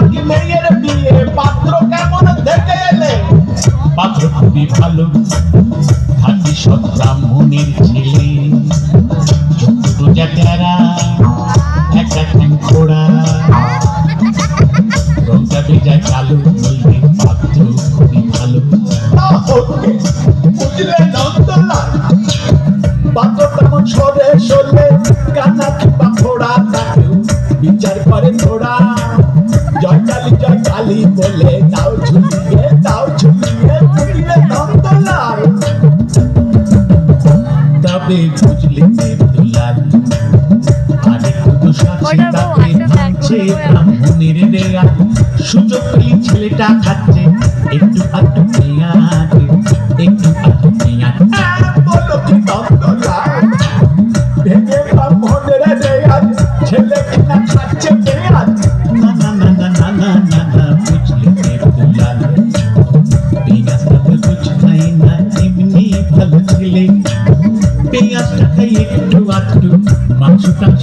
নাকি মেয়ের বিয়ে পাত্র কেমন দেখে এলে? পাত্র খুবই ভালো ব্রাহ্মণের ছেলে। একটা ঠ্যাং খোড়া। রোজা বেজায় কালো বলবে পাত্র খুবই ভালো। বুঝলে নন্দলাল পাত্র কেমন সরে সরলে ভাঙছে ব্রাহ্মণের রেয়া সুযোগ পেলে ছেলেটা খাচ্ছে, একটু আধটু পেঁয়াজ একটু আধটু খাচ্ছে পেঁয়াজ না না না না না না না খাই না এমনি ভালো ছেলে পেঁয়াজটা খাই একটু আধটু মাংস টাংস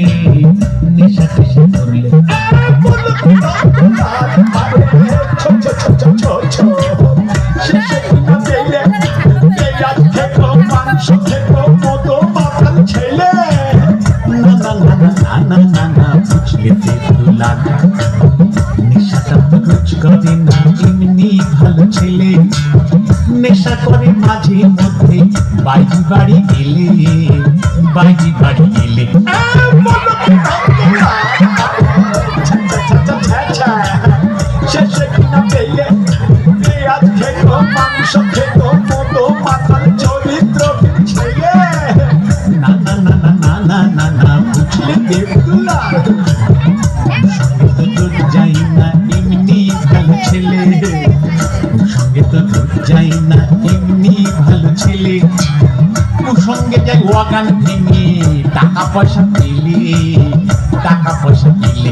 নেশা করে মাঝে মধ্যে বাইজি বাড়ি গেলে বাইজি বাড়ি শেষে কিনা পেলে পেঁয়াজ খেলো মাংস খেলো মতো যাই এমনি ভালো ছেলে সঙ্গে তো যাই এমনি ভালো ছেলে সঙ্গে যাই ওয়াগান ভেঙে টাকা পয়সা পেলে টাকা পয়সা পেলে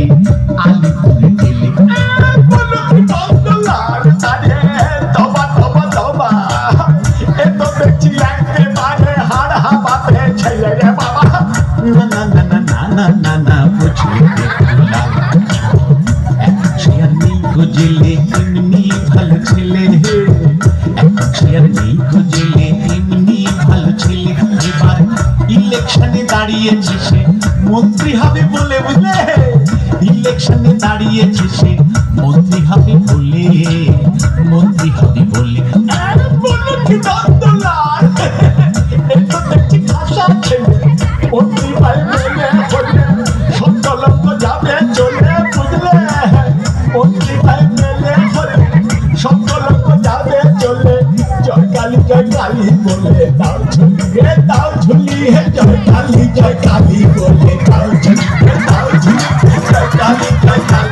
খুঁজলে এমনি ভালো ছেলে নেই খুঁজলে এমনি ভালো ছেলে। এবার ইলেকশনে দাঁড়িয়েছে সে। মন্ত্রী হবে বলে বুঝলে ইলেকশনে দাঁড়িয়েছে সে। মন্ত্রী হবে বলে, মন্ত্রী হবে বলে দাও ঝুলিয়ে দাও ঝুলিয়ে, জয় কালী জয় কালী বলে দাও ঝুলিয়ে দাও ঝুলিয়ে, জয় কালী জয় কালী।